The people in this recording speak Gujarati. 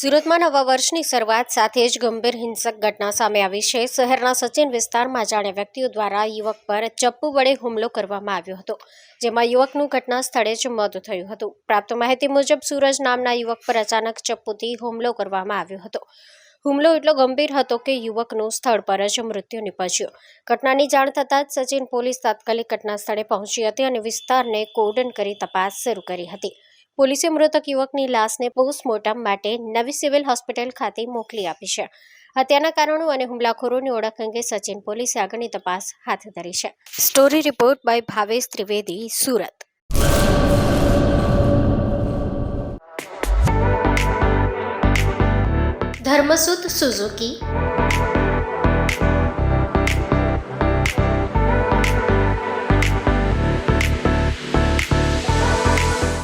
સુરતમાં નવા વર્ષની શરૂઆત સાથે જ ગંભીર હિંસક ઘટના સામે આવી છે. શહેરના સચિન વિસ્તારમાં જાણે વ્યક્તિઓ દ્વારા યુવક પર ચપ્પુ વડે હુમલો કરવામાં આવ્યો હતો, જેમાં યુવકનું ઘટના સ્થળે જ મોત થયું હતું. પ્રાપ્ત માહિતી મુજબ, સૂરજ નામના યુવક પર અચાનક ચપ્પુથી હુમલો કરવામાં આવ્યો હતો. હુમલો એટલો ગંભીર હતો કે યુવકનું સ્થળ પર જ મૃત્યુ નિપજ્યું. ઘટનાની જાણ થતાં જ સચિન પોલીસ તાત્કાલિક ઘટના સ્થળે પહોંચી હતી અને વિસ્તારને કોર્ડન કરી તપાસ શરૂ કરી હતી. પોલીસે મૃતક યુવકની લાશને પોસ્ટમોર્ટમ માટે નવી સિવિલ હોસ્પિટલ ખાતે મોકલી આપી છે. હત્યાના કારણો અને હુમલાખોરોની ઓળખ અંગે સચિન પોલીસે આગળની તપાસ હાથ ધરી છે. Story report by Bhavesh Trivedi, Surat. Dharmasut Suzuki